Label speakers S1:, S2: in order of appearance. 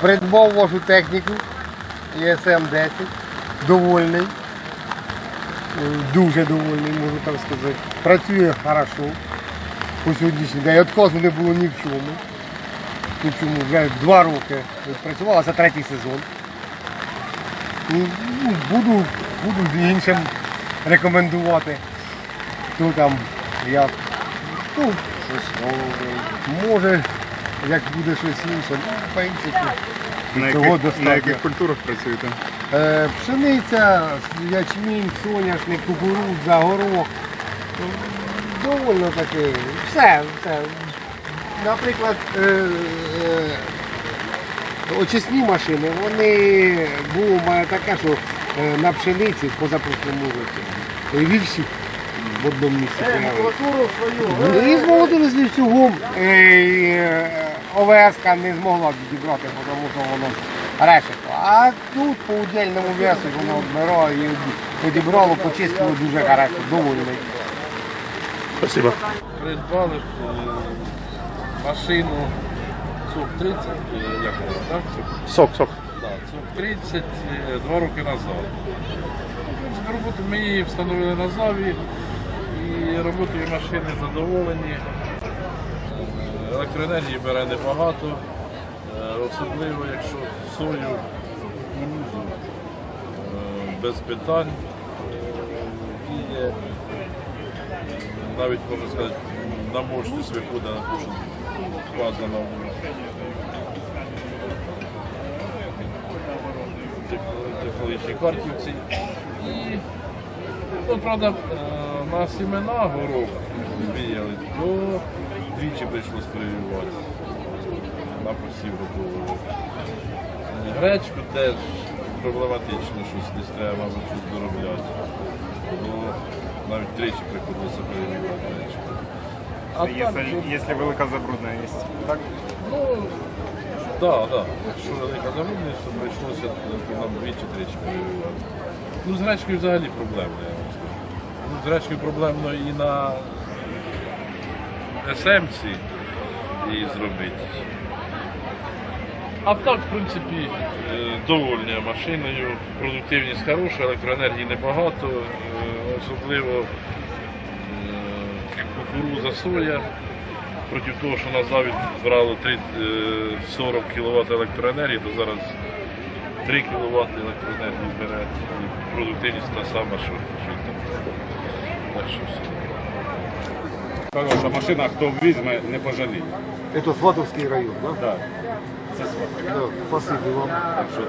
S1: Придбав вашу техніку ЄСМ-10. Довольний. Е, Дуже довольний, можу так сказати. Працює хорошо. По сьогоднішній день. Отказу не було ні в чому. Ні в чому. Вже два роки працювала, це третій сезон. І, ну, буду, буду іншим рекомендувати. Хто там, як. Ну,
S2: Щось
S1: може, як буде щось інше, ну, в принципі.
S2: На
S1: Цього
S2: яких,
S1: достатньо.
S2: на яких культурах працюєте?
S1: Е, пшениця, ячмінь, соняшник, кукурудза, горох. Ну, Довольно таке. Все, все. Наприклад, е, е, очисні машини, вони було в мене таке, що е, на пшениці в позапрошлому році. Вівсю в одному місці. приявили. І змолотили з вівсюгом. ОВС не змогла відібрати, тому що воно решето. А тут по удільному весу воно відбирало і підібрало, почистило дуже хорошо, довольний.
S3: Спасибо.
S4: придбали е, машину ЦУП 30, е, як вона, так?
S3: Сок, сок.
S4: да, ЦУП 30 е, два роки назад. Роботу ми її встановили на заві і роботою машини задоволені. Електроенергії бере небагато, е, особливо якщо сою, кукурудзу, е, без питань. Е, Діє навіть можна сказати, на мощність виходить на що вказано в тех- технологічній карті. І, ну, правда, на сімена горох віяли, то двічі прийшлось перевівати. На посів готовили. Гречку теж проблематично, щось десь треба, мабуть, щось доробляти. Бо навіть тричі приходилося перевівати гречку. А
S2: Якщо, якщо велика забрудненість. Так?
S4: ну, так, так. Якщо велика забрудненість, то прийшлося нам двічі тричі перевівати. Ну, з гречкою взагалі проблемно, я вам скажу. Ну, з гречкою проблемно і на СМці її зробити. А так, в принципі, е, довольні машиною, продуктивність хороша, електроенергії небагато, е, особливо е, кукуруза, соя. Проти того, що на завід брало 3, е, 40 кВт електроенергії, то зараз 3 кВт електроенергії бере продуктивність та сама, що, що там. Так що все.
S5: Хороша машина, хто візьме, не пожаліє.
S1: Це Сватовський район, так?
S5: Так.
S1: Да? Спасибо вам.
S5: Так що